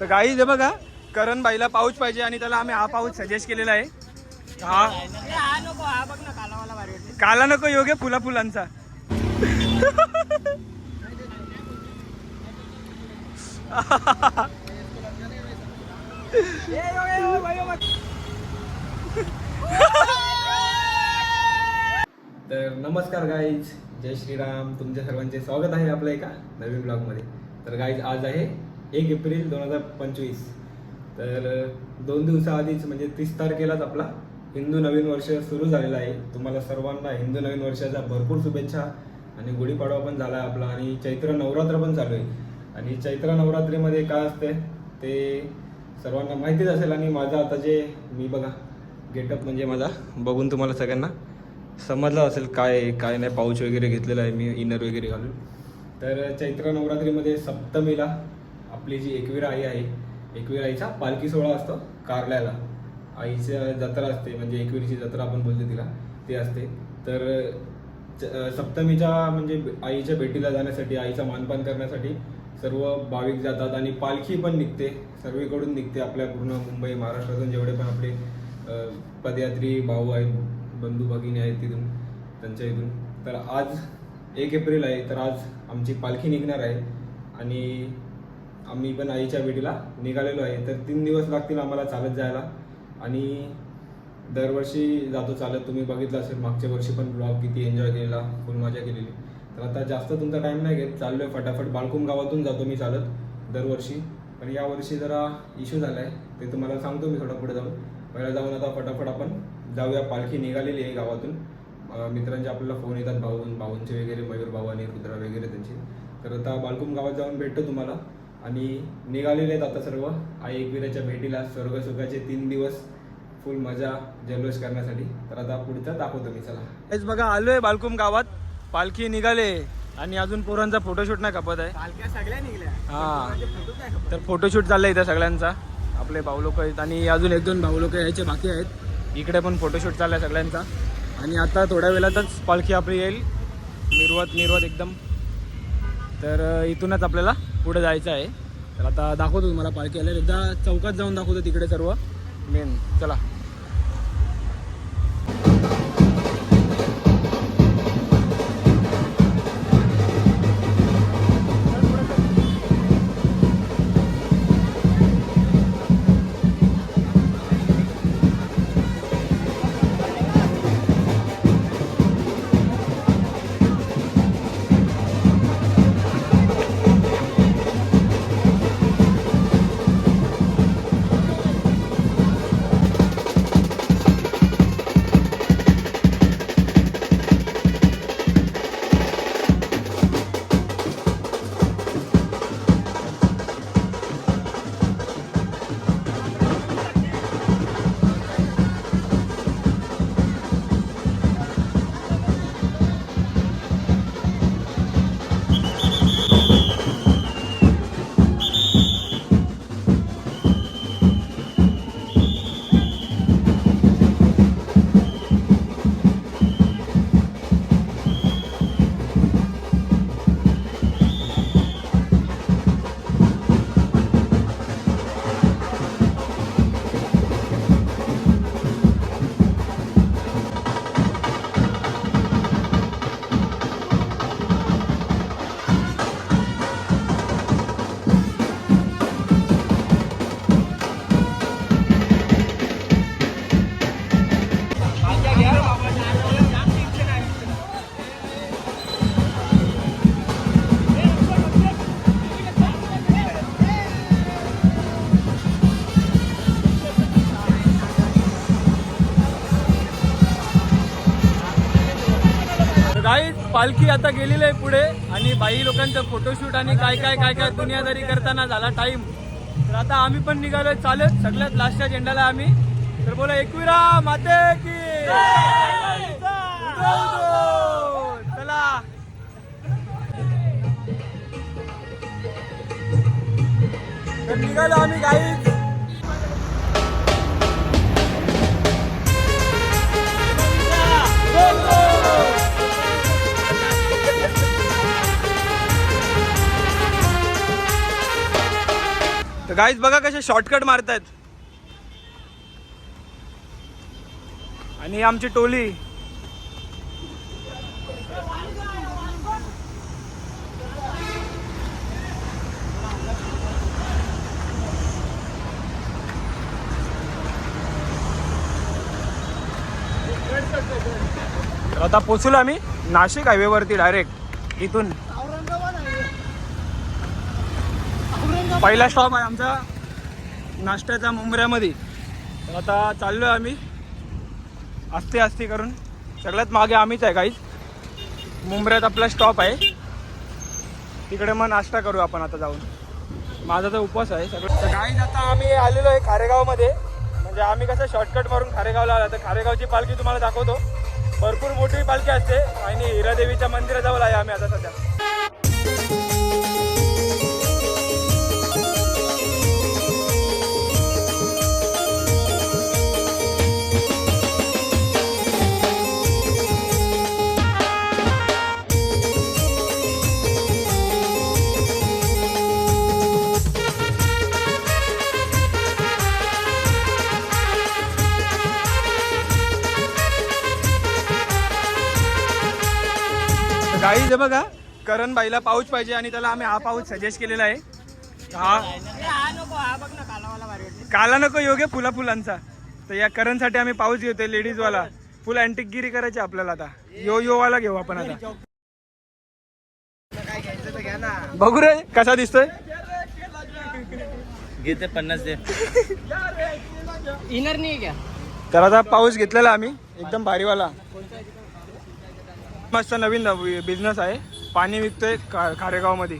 तर गाई दे बघा करण बाईला पाऊच पाहिजे आणि त्याला आम्ही हा पाऊच सजेस्ट केलेला आहे. हा. नको हा काला नको योग्य फुला फुलांचा तर नमस्कार गाईज जय श्रीराम. तुमच्या सर्वांचे स्वागत आहे आपल्या एका नवीन ब्लॉगमध्ये तर गाईज आज आहे एक एप्रिल दोन हजार पंचवीस. तर दोन दिवसाआधीच म्हणजे तीस तारखेलाच आपला हिंदू नवीन वर्ष सुरू झालेला आहे. तुम्हाला सर्वांना हिंदू नवीन वर्षाच्या भरपूर शुभेच्छा आणि गुढीपाडवा पण झाला आहे आपला आणि चैत्र नवरात्र पण चालू आहे. आणि चैत्र नवरात्रीमध्ये काय असते ते सर्वांना माहितीच असेल आणि माझा आता जे मी बघा गेटअप म्हणजे माझा बघून तुम्हाला सगळ्यांना समजलं असेल काय आहे, काय नाही पाऊच वगैरे घेतलेला आहे मी इनर वगैरे घालून. तर चैत्र नवरात्रीमध्ये सप्तमीला आपली जी एकवीर आई आहे एकवीर आईचा पालखी सोहळा असतो कारल्याला. आईच्या जत्रा असते म्हणजे एकवीरची जत्रा आपण बोलतो तिला ते असते. तर च- सप्तमीच्या म्हणजे आईच्या भेटीला जाण्यासाठी आईचा मानपान करण्यासाठी सर्व भाविक जातात आणि पालखी पण निघते. सर्वीकडून निघते आपल्या पूर्ण मुंबई महाराष्ट्रातून जेवढे पण आपले पदयात्री भाऊ आहेत बंधू भगिनी आहेत तिथून त्यांच्या इथून. तर आज एक एप्रिल आहे तर आज आमची पालखी निघणार आहे. आणि आम्ही पण आईच्या भेटीला निघालेलो आहे. तर तीन दिवस लागतील आम्हाला चालत जायला. आणि दरवर्षी जातो चालत. तुम्ही बघितलं असेल मागच्या वर्षी पण ब्लॉग किती एन्जॉय केलेला फुल मजा केलेली. तर आता जास्त तुमचा टाईम नाही घेत. चाललोय फटाफट. बालकुम गावातून जातो मी चालत दरवर्षी. पण यावर्षी जरा इश्यू झाला आहे ते तुम्हाला सांगतो मी थोडं पुढे जाऊन. पहिला जाऊन आता फटाफट आपण जाऊया. पालखी निघालेली आहे गावातून. मित्रांचे आपल्याला फोन येतात भाऊन भाऊंचे वगैरे मयूर भाऊ आणि रुद्रा वगैरे त्यांचे. तर आता बालकुम गावात जाऊन भेटतो तुम्हाला. आणि निघालेले आहेत आता सर्व. आई एकविराच्या भेटीला स्वर्ग सुखाचे तीन दिवस फुल मजा जल्लोष करण्यासाठी. तर आता पुढचा दाखवतो मी चला. हेच बघा आलोय बालकुम गावात. पालखी निघाले. आणि अजून पोरांचा फोटोशूट नाही खपत आहे. पालख्या सगळ्या निघल्या. हा. म्हणजे फोटो काय खबर? तर फोटोशूट चाललंय इथं सगळ्यांचा. आपले भाऊ लोक आहेत. आणि अजून एक दोन भाऊ लोक यायचे बाकी आहेत. इकडे पण फोटोशूट चाललाय सगळ्यांचा. आणि आता थोड्या वेळातच पालखी आपली येईल. निर्वत निर्वत एकदम. तर इथूनच आपल्याला पुढे जायचं आहे. तर आता दाखवतो तुम्हाला पालखी आल्या एकदा चौकात जाऊन दाखवतो तिकडे सर्व. मेन चला. पालखी आता गेलेली आहे पुढे आणि बाई लोकांचं फोटोशूट आणि काय काय काय काय दुनियादारी करताना झाला टाईम तर आता आम्ही पण निघालोय चालत सगळ्यात लास्टच्या झेंडाला आम्ही. तर बोला एकविरा माते की चला. तर निघालो आम्ही गाईज तर गाईज बघा कसे शॉर्टकट मारतायत. आणि आमची टोली. आता पोचलो आम्ही नाशिक हायवेवरती डायरेक्ट इथून. पहिला स्टॉप आहे आमचा नाश्त्याच्या मुंबऱ्यामध्ये. तर आता चाललो आहे आम्ही. आस्ते आस्ते करून सगळ्यात मागे आम्हीच आहे काहीच मुंबऱ्यात आपला स्टॉप आहे. तिकडे मग नाश्ता करू आपण आता जाऊन. माझा तर उपवास आहे सगळं. तर गाईज आता आम्ही आलेलो आहे खारेगावमध्ये. म्हणजे आम्ही कसं शॉर्टकट मारून खारेगावला आला. तर खारेगावची पालखी तुम्हाला दाखवतो. भरपूर मोठी पालखी असते. आणि हिरादेवीच्या मंदिराजवळ आहे आम्ही आता सध्या. गाई हे बघा करण बाईला पाऊच पाहिजे आणि त्याला आम्ही हा पाऊच सजेस्ट केलेला आहे. हा. काला नको योग्य फुला फुलांचा. तर या करणसाठी आम्ही पाऊच घेतोय लेडीज वाला फुल अँटिकगिरी करायची आपल्याला आता. यो यो वाला घेऊ आपण आता. काय घ्यायचं तर घ्या ना बघू रे कसा दिसतोय? घेते पन्नास दे. इनर नाही घ्या तर आता पाऊस घेतलेला आम्ही. एकदम भारीवाला. मस्त नवीन बिझनेस आहे. पाणी विकतोय खा खारेगावमध्ये.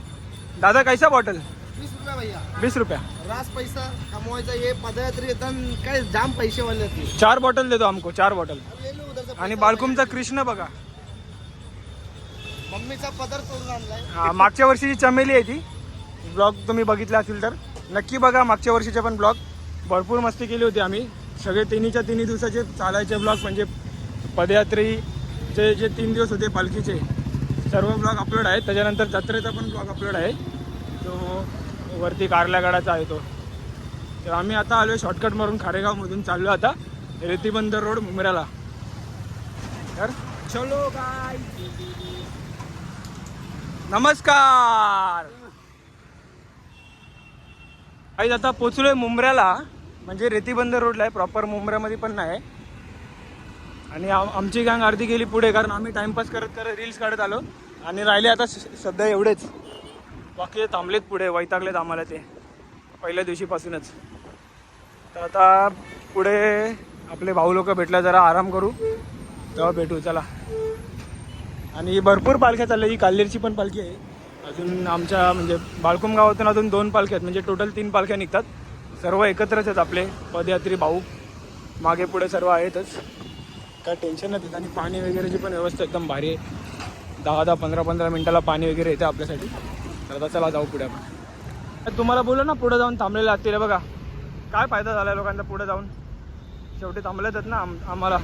दादा कैसा बॉटल वीस रुपया भैया. वीस रुपया. रास पैसा कमवायचा ये पदयात्री काय जाम पैसे वाले चार बॉटल देतो आमको चार बॉटल आणि बालकुमचा कृष्ण बघा. मम्मीचा पदर तोडून आणलाय. हा, मागच्या वर्षीची चमेली आहे ती. ब्लॉग तुम्ही बघितला असेल तर. नक्की बघा मागच्या वर्षीचे पण ब्लॉग भरपूर मस्ती केली होती आम्ही. सगळे तिन्हीच्या तिन्ही दिवसाचे चालायचे ब्लॉग म्हणजे पदयात्रेचे जे तीन दिवस होते पालखीचे सर्व ब्लॉग अपलोड आहेत. त्याच्यानंतर जत्रेचा पण ब्लॉग अपलोड आहे. तो वरती कारल्यागडाचा आहे तो. तर आम्ही आता आलो शॉर्टकट मारून खारेगावमधून चाललो आता रेतीबंदर रोड मुंबऱ्याला तर चलो काय नमस्कार! आज आता पोचलोय मुंबऱ्याला म्हणजे रेतीबंदर रोडला आहे. प्रॉपर मुंबऱ्यामध्ये पण नाही. आणि आम- आमची गँग अर्धी गेली पुढे कारण आम्ही टाइमपास करत करत रील्स काढत आलो. आणि राहिले आता स- सध्या एवढेच. बाकी थांबलेत पुढे वैतागलेत आम्हाला ते. पहिल्या दिवशीपासूनच. तर आता पुढे आपले भाऊ लोक भेटल्या जरा आराम करू. तेव्हा भेटू चला. आणि भरपूर पालख्या चालल्या ही काल्लेरची पण पालखी आहे. अजून आमच्या म्हणजे बाळकुम गावातून अजून दोन पालख्या आहेत. म्हणजे टोटल तीन पालख्या निघतात. सर्व एकत्रच आहेत आपले. पदयात्री भाऊ. मागे पुढे सर्व आहेतच. काय टेन्शन नाही तिथं. आणि पाणी वगैरेची पण व्यवस्था एकदम भारी आहे. दहा दहा पंधरा पंधरा मिनटाला पाणी वगैरे येतं आपल्यासाठी. तर आता चला जाऊ पुढे आपण. तुम्हाला बोललो ना पुढे जाऊन थांबलेले असतील. बघा काय फायदा झाला लोकांना पुढे जाऊन? शेवटी थांबलेत आहेत ना आम आम्हाला.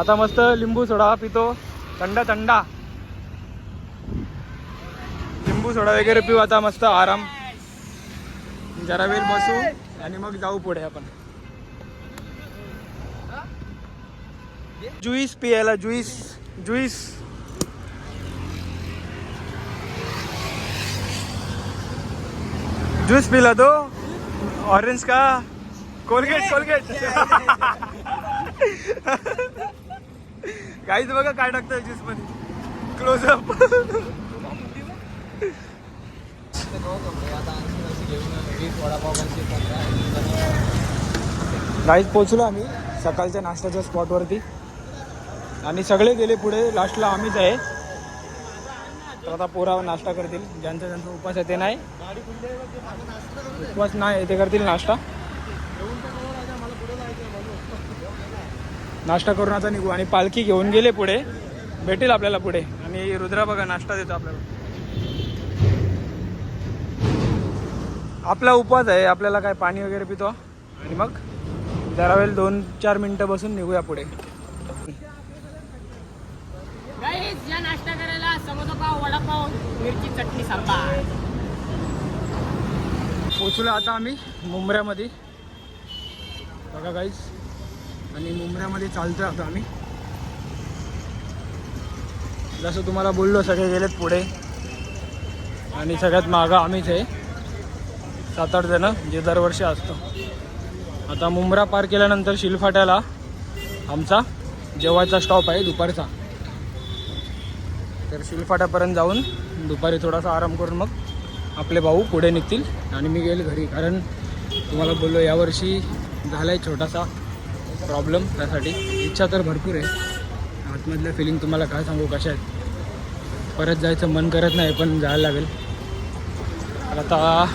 आता मस्त लिंबू सोडा पितो. थंडा थंडा. लिंबू सोडा वगैरे पिऊ आता मस्त आराम. जरा वेळ बसू आणि मग जाऊ पुढे आपण. ज्यूस पियाला ज्यूस ज्यूस. ज्यूस पिला तो? ऑरेंज का? Colgate Colgate. काहीच बघा काय टाकतंय ज्यूसमध्ये. क्लोजअप गाईज पोहोचलो आम्ही सकाळच्या नाश्त्याच्या स्पॉटवरती आणि सगळे गेले पुढे. लास्टला आम्हीच आहे. तर आता पोरावर नाश्ता करतील. ज्यांचा ज्यांचा उपवास आहे ते नाही. उपवास नाही ते करतील नाश्ता. नाश्ता करून आता निघू. आणि पालखी घेऊन गेले पुढे. भेटेल आपल्याला पुढे. आणि रुद्रा बघा नाश्ता देतो आपल्याला. आपला उपवास आहे. आपल्याला काय पाणी वगैरे पितो? आणि मग जरा वेळ दोन चार मिनटं बसून निघूया पुढे. गाईज या नाश्ता करायला समोसापाव वडापाव मिरची चटणी सांबार. पोचलो आता आम्ही मुंबऱ्यामध्ये बघा काहीच आणि मुंबऱ्यामध्ये चालतोय आता आम्ही. जसं तुम्हाला बोललो सगळे गेलेत पुढे. आणि सगळ्यात मागं आम्हीच आहे. सात आठ जणं जे दरवर्षी असतो. आता मुंब्रा पार केल्यानंतर शिलफाट्याला आमचा जेवायचा स्टॉप आहे दुपारचा. तर शिलफाट्यापर्यंत जाऊन दुपारी थोडासा आराम करून मग आपले भाऊ पुढे निघतील आणि मी गेल घरी. कारण तुम्हाला बोललो यावर्षी झाला आहे छोटासा प्रॉब्लेम त्यासाठी इच्छा तर भरपूर आहे. आतमधल्या फिलिंग तुम्हाला काय सांगू कशा आहेत? परत जायचं मन करत नाही पण जायला लागेल. तर आता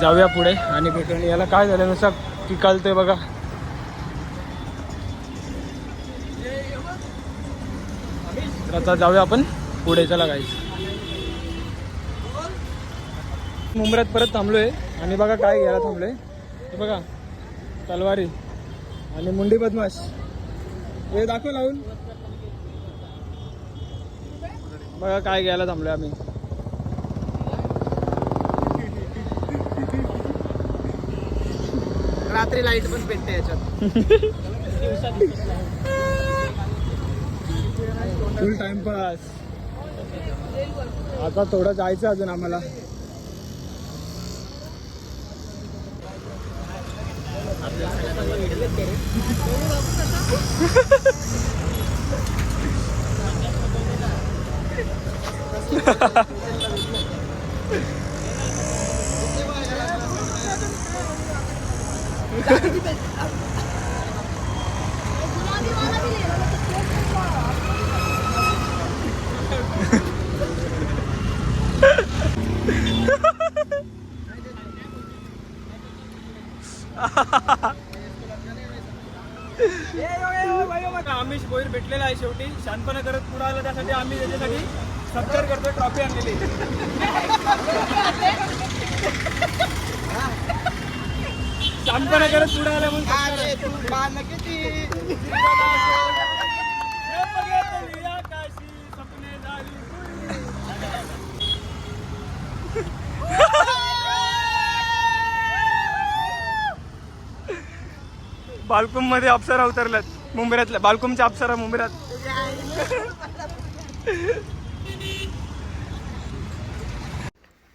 जाऊया पुढे. आणि भेटून याला काय झालं नुसतं की कळतंय बघा. तर आता जाऊया आपण. पुढे चला गाईस मुंबऱ्यात परत थांबलोय. आणि बघा काय घ्यायला थांबलोय. हे बघा तलवारी आणि मुंडी बदमाश. हे दाखव लावून. बघा काय घ्यायला थांबलोय आम्ही. रात्री लाइट पण पेटते याच्यात. फुल टाइमपास आता थोडं जायचं अजून आम्हाला. बोईर भेटलेला आहे शेवटी. शांतपणा करत पुढे आलं त्यासाठी आम्ही त्याच्यासाठी सत्कार करतो ट्रॉफी आणलेली. शांतपणा करत पुढे आलं म्हणून सत्कार हे बघितली आकाशी झाली. बालकुममध्ये अप्सरा उतरल्यात. मुंबईतल्या बालकुमच्या अप्सरा मुंबईत.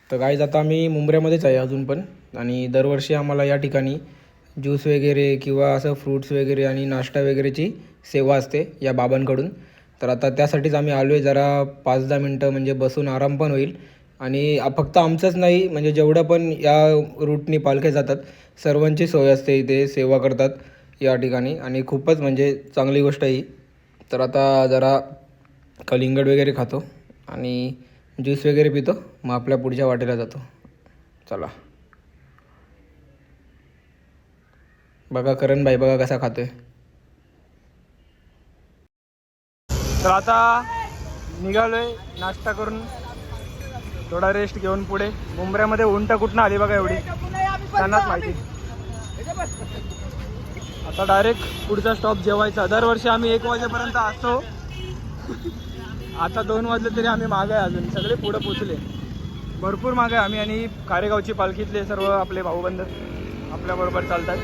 तर गाईज आता आम्ही मुंबऱ्यामध्येच आहे अजून पण. आणि दरवर्षी आम्हाला या ठिकाणी ज्यूस वगैरे किंवा असं फ्रूट्स वगैरे आणि नाश्ता वगैरेची सेवा असते या बाबांकडून. तर आता त्यासाठीच आम्ही आलो आहे जरा पाच दहा मिनटं म्हणजे बसून आराम पण होईल. आणि फक्त आमचंच नाही म्हणजे जेवढं पण या रूटनी पालख्या जातात सर्वांची सोय असते इथे सेवा करतात. या ठिकाणी. आणि खूपच म्हणजे चांगली गोष्ट आहे ही. तर आता जरा कलिंगड वगैरे खातो आणि ज्यूस वगैरे पितो. मग आपल्या पुढच्या वाटेला जातो. चला. बघा करण भाई बघा कसा खातोय. तर आता निघालोय नाश्ता करून. थोडा रेस्ट घेऊन पुढे. मुंबऱ्यामध्ये उंट कुठनं आली बघा एवढी. त्यांनाच माहिती. आता डायरेक्ट पुढचा स्टॉप जेवायचा. दरवर्षी आम्ही एक वाजेपर्यंत असतो. आता दोन वाजले तरी आम्ही मागे आहे अजून. सगळे पुढे पोचले. भरपूर मागे आहे आम्ही आणि कारेगावची पालखीतले सर्व आपले भाऊबंद आपल्याबरोबर चालतात.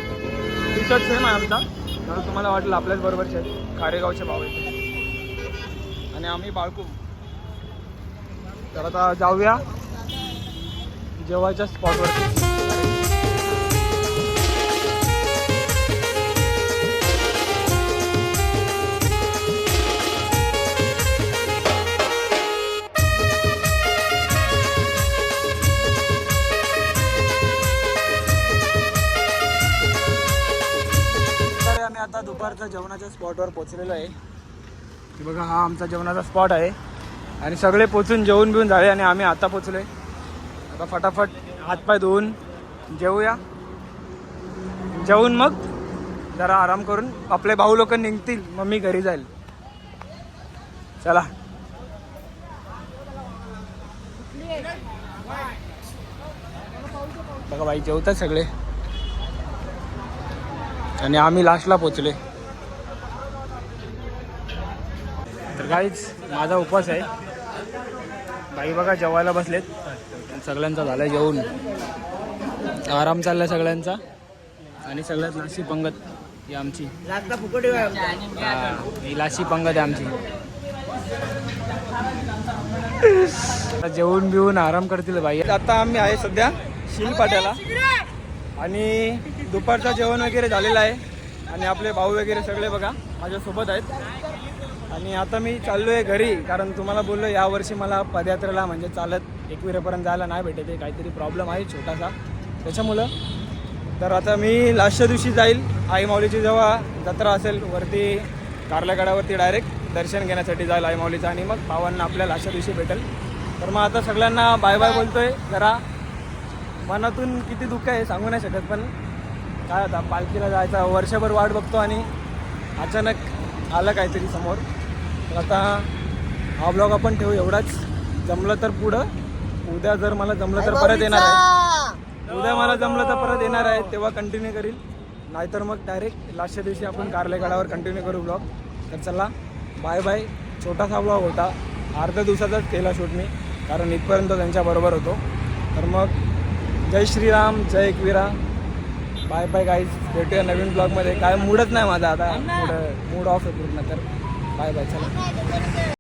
टी शर्ट सेम आहे आमचा. तर तुम्हाला वाटलं आपल्याच बरोबरचे आहेत. कारेगावचे भाऊ आहेत. आणि आम्ही बाळकू. तर आता जाऊया. जेवायच्या स्पॉटवरती दुपारचा जेवणाच्या स्पॉटवर पोचलेलो आहे. की बघा हा आमचा जेवणाचा स्पॉट आहे. आणि सगळे पोचून जेवून बिवून झाले आणि आम्ही आता पोचलो आहे आता फटाफट हातपाय धुवून जेवूया. जेवून मग जरा आराम करून आपले भाऊ लोक निघतील मग मी घरी जाईल. चला. बघा बाई जेवतात सगळे. आणि आम्ही लास्टला पोचले तर काहीच माझा उपवास आहे. बाई बघा जेवायला बसलेत. सगळ्यांचा झाला जेवून. आराम चाललाय सगळ्यांचा. आणि सगळ्यात लाशी पंगत ही आमची. हा, लाशी पंगत आहे आमची. जेवून बिवून आराम करतील बाई. आता आम्ही आहे सध्या शिलपाट्याला आणि दुपारचं जेवण वगैरे झालेलं आहे. आणि आपले भाऊ वगैरे सगळे बघा माझ्यासोबत आहेत. आणि आता मी चाललो आहे घरी कारण तुम्हाला बोललो यावर्षी मला पदयात्रेला म्हणजे चालत एकविरेपर्यंत जायला नाही भेटत आहे काहीतरी प्रॉब्लेम आहे छोटासा. त्याच्यामुळं तर आता मी लास्टच्या दिवशी जाईल. आई माऊलीची जेव्हा जत्रा असेल वरती कारल्यागडावरती डायरेक्ट दर्शन घेण्यासाठी जाईल आई माऊलीचं आणि मग भावांना आपल्या लास्टच्या दिवशी भेटेल. तर मग आता सगळ्यांना बाय बाय बोलतोय. जरा मनातून किती दुःख आहे सांगू नाही शकत पण काय आता पालखीला जायचा वर्षभर वाट बघतो आणि अचानक आलं काहीतरी समोर. तर आता हा ब्लॉग आपण ठेवू एवढाच. जमलं तर पुढं. उद्या जर मला जमलं तर परत येणार आहे. उद्या मला जमलं तर परत येणार आहे तेव्हा कंटिन्यू करील. नाहीतर मग डायरेक्ट लास्टच्या दिवशी आपण कारलेगडावर कंटिन्यू करू ब्लॉग तर चला बाय बाय छोटासा ब्लॉग होता. अर्ध्या दिवसाचाच केला शूट मी कारण इथपर्यंत त्यांच्याबरोबर होतो. तर मग जय श्रीराम जय एकविरा. बाय बाय गाईज भेटूया नवीन ब्लॉगमध्ये काय मूडच नाही माझा आता. मूड मूड ऑफ आहे पूर्ण. तर बाय बाय चला.